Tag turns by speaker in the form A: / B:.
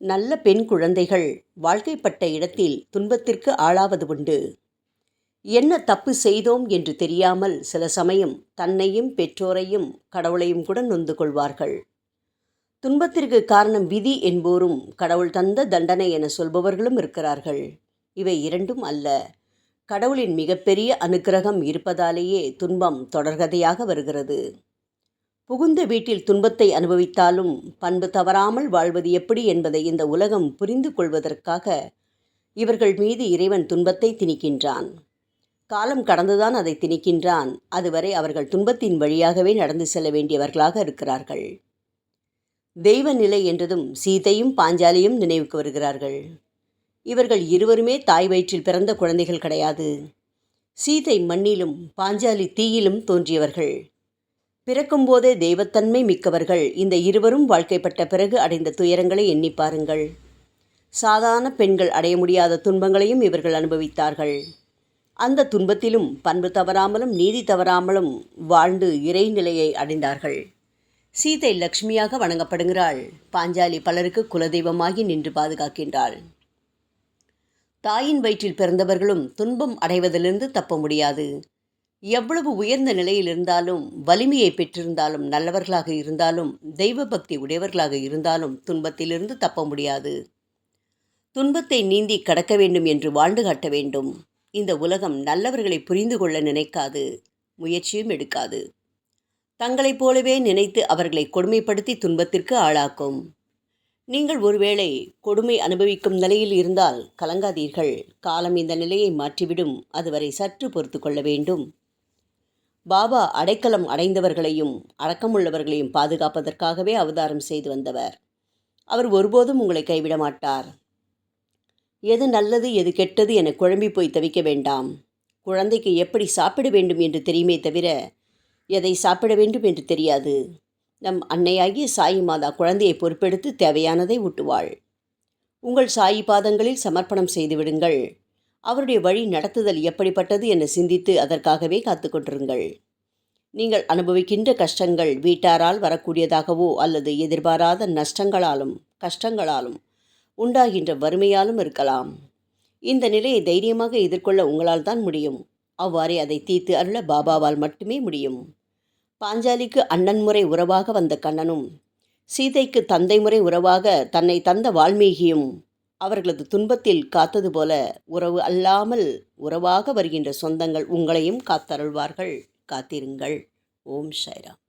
A: நல்ல பெண் குழந்தைகள் வாழ்க்கைப்பட்ட இடத்தில் துன்பத்திற்கு ஆளாவது உண்டு. என்ன தப்பு செய்தோம் என்று தெரியாமல் சில சமயம் தன்னையும் பெற்றோரையும் கடவுளையும் கூட நொந்து கொள்வார்கள். துன்பத்திற்கு காரணம் விதி என்போரும் கடவுள் தந்த தண்டனை என சொல்பவர்களும் இருக்கிறார்கள். இவை இரண்டும் அல்ல. கடவுளின் மிகப்பெரிய அனுக்கிரகம் இருப்பதாலேயே துன்பம் தொடர்கதையாக வருகிறது. புகுந்த வீட்டில் துன்பத்தை அனுபவித்தாலும் பண்பு தவறாமல் வாழ்வது எப்படி என்பதை இந்த உலகம் புரிந்து கொள்வதற்காக இவர்கள் மீது இறைவன் துன்பத்தை திணிக்கின்றான். காலம் கடந்துதான் அதை திணிக்கின்றான். அதுவரை அவர்கள் துன்பத்தின் வழியாகவே நடந்து செல்ல வேண்டியவர்களாக இருக்கிறார்கள். தெய்வ நிலை என்றதும் சீதையும் பாஞ்சாலியும் நினைவுக்கு வருகிறார்கள். இவர்கள் இருவருமே தாய் வயிற்றில் பிறந்த குழந்தைகள் கிடையாது. சீதை மண்ணிலும் பாஞ்சாலி தீயிலும் தோன்றியவர்கள். பிறக்கும்போதே தெய்வத்தன்மை மிக்கவர்கள் இந்த இருவரும் வாழ்க்கைப்பட்ட பிறகு அடைந்த துயரங்களை எண்ணி பாருங்கள். சாதாரண பெண்கள் அடைய முடியாத துன்பங்களையும் இவர்கள் அனுபவித்தார்கள். அந்த துன்பத்திலும் பண்பு தவறாமலும் நீதி தவறாமலும் வாழ்ந்து இறைநிலையை அடைந்தார்கள். சீதை லக்ஷ்மியாக வணங்கப்படுகிறாள். பாஞ்சாலி பலருக்கு குலதெய்வமாகி நின்று பாதுகாக்கின்றாள். தாயின் வயிற்றில் பிறந்தவர்களும் துன்பம் அடைவதிலிருந்து தப்ப முடியாது. எவ்வளவு உயர்ந்த நிலையில் இருந்தாலும் வலிமையை பெற்றிருந்தாலும் நல்லவர்களாக இருந்தாலும் தெய்வ பக்தி உடையவர்களாக இருந்தாலும் துன்பத்திலிருந்து தப்ப முடியாது. துன்பத்தை நீந்தி கடக்க வேண்டும் என்று வாழ்ந்து காட்ட வேண்டும். இந்த உலகம் நல்லவர்களை புரிந்து கொள்ள நினைக்காது முயற்சியும் எடுக்காது. தங்களைப் போலவே நினைத்து அவர்களை கொடுமைப்படுத்தி துன்பத்திற்கு ஆளாக்கும். நீங்கள் ஒருவேளை கொடுமை அனுபவிக்கும் நிலையில் இருந்தால் கலங்காதீர்கள். காலம் இந்த நிலையை மாற்றிவிடும். அதுவரை சற்று பொறுத்து கொள்ள வேண்டும். பாபா அடைக்கலம் அடைந்தவர்களையும் அடக்கமுள்ளவர்களையும் பாதுகாப்பதற்காகவே அவதாரம் செய்து வந்தவர். அவர் ஒருபோதும் உங்களை கைவிட மாட்டார். எது நல்லது எது கெட்டது என குழம்பி போய் தவிக்க வேண்டாம். குழந்தைக்கு எப்படி சாப்பிட வேண்டும் என்று தெரியுமே தவிர எதை சாப்பிட வேண்டும் என்று தெரியாது. நம் அன்னையாகிய சாயி மாதா குழந்தையை பொறுப்பெடுத்து தேவையானதை ஊட்டுவாள். உங்கள் சாயி பாதங்களில் சமர்ப்பணம் செய்துவிடுங்கள் அவருடைய வழி நடத்துதல் எப்படிப்பட்டது என சிந்தித்து அதற்காகவே காத்து கொண்டிருங்கள். நீங்கள் அனுபவிக்கின்ற கஷ்டங்கள் வீட்டாரால் வரக்கூடியதாகவோ அல்லது எதிர்பாராத நஷ்டங்களாலும் கஷ்டங்களாலும் உண்டாகின்ற வறுமையாலும் இருக்கலாம். இந்த நிலையை தைரியமாக எதிர்கொள்ள உங்களால் தான் முடியும். அவ்வாறே அதை தீர்த்து அருள பாபாவால் மட்டுமே முடியும். பாஞ்சாலிக்கு அண்ணன் முறை உறவாக வந்த கண்ணனும் சீதைக்கு தந்தை முறை உறவாக தன்னை தந்த வால்மீகியும் அவர்களது துன்பத்தில் காத்தது போல உறவு அல்லாமல் உறவாக வருகின்ற சொந்தங்கள் உங்களையும் காத்தருள்வார்கள். காத்திருங்கள். ஓம் சைராம்